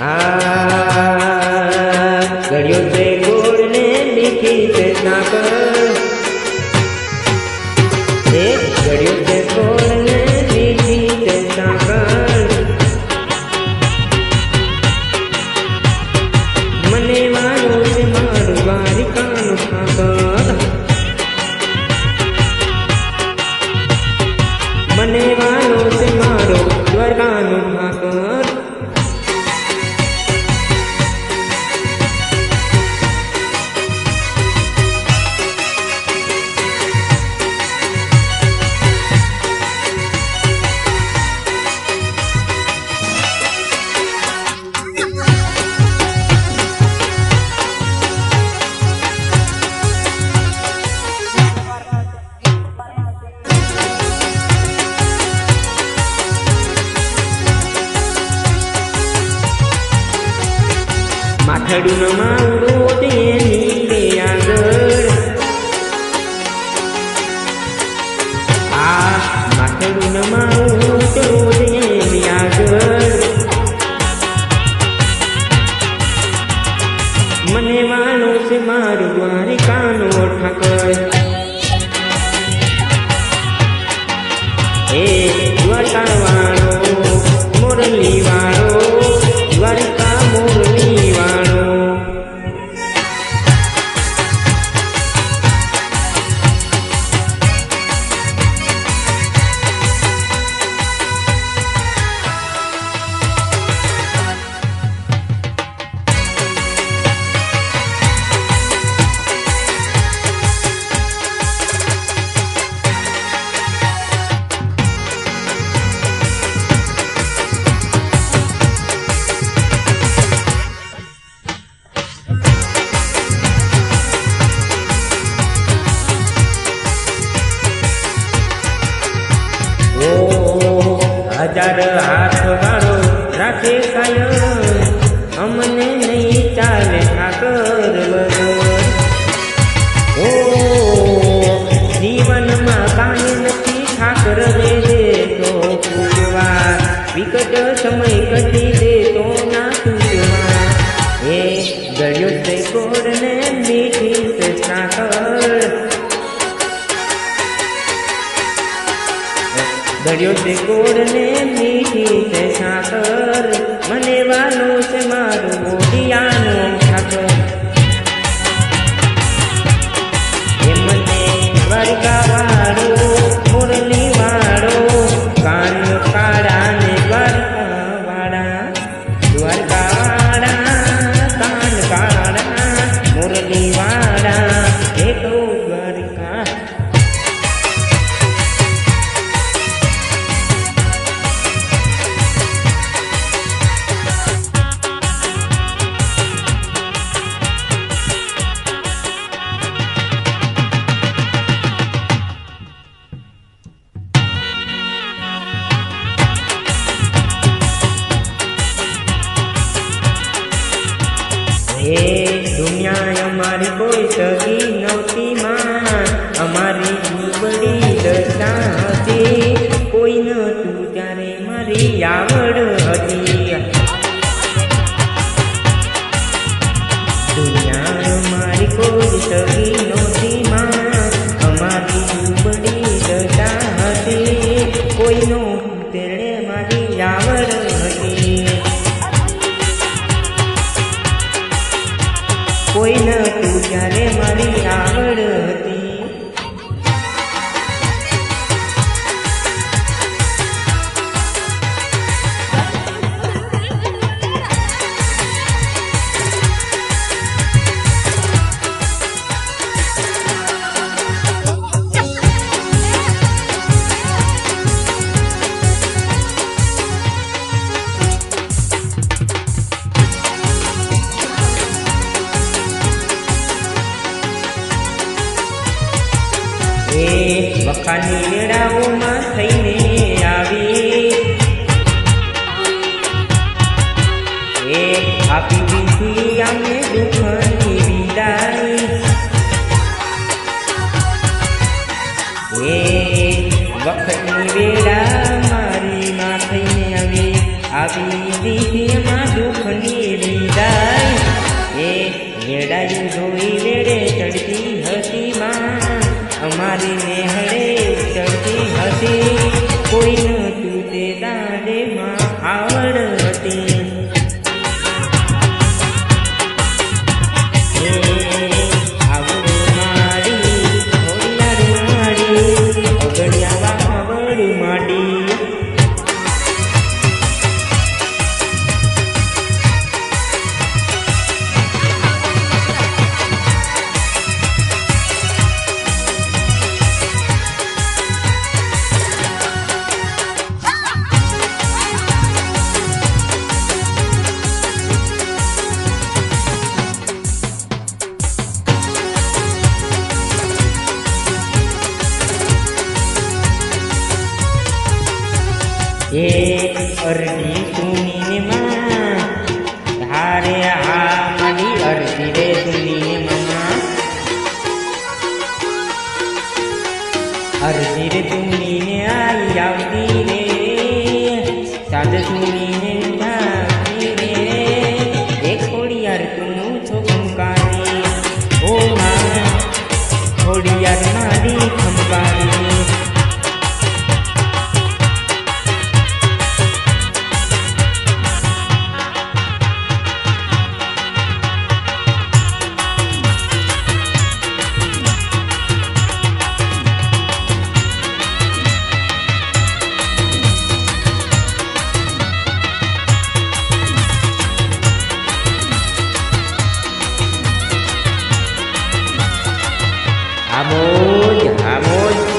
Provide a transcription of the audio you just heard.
આ ગળ્યો છે ગોળને લીખી છે સાકર માથડું ન માવડો તેની રે આગળ આ માથડું ન તો તેની આગળ મને માનો છે મારું દ્વારિકાનો ઠાકર चर हर ગળ્યો છે ગોળ ને મીઠી છે સાકર. મને વાલો છે મારું મોઢિયાનો હે દુનિયા અમારી કોઈ સગી નહોતી માં. અમારી નીબડી એ વખાની મેળાઓમાં થઈને આવી. એ આપી દીધી આમે દુઃખની વિદાય એ વખતની વેળા મારી માં થઈને આવી. આવી દીધી એમાં દુઃખની વિદાય એ વેડાયું જોઈ વેડે ચડતી હતી માં. અમારી નેહળે ચડતી હતી. કોઈનું તું તે દાદેમાં આવડ એ અરજી સુનીને માં ધારે múa dạ múa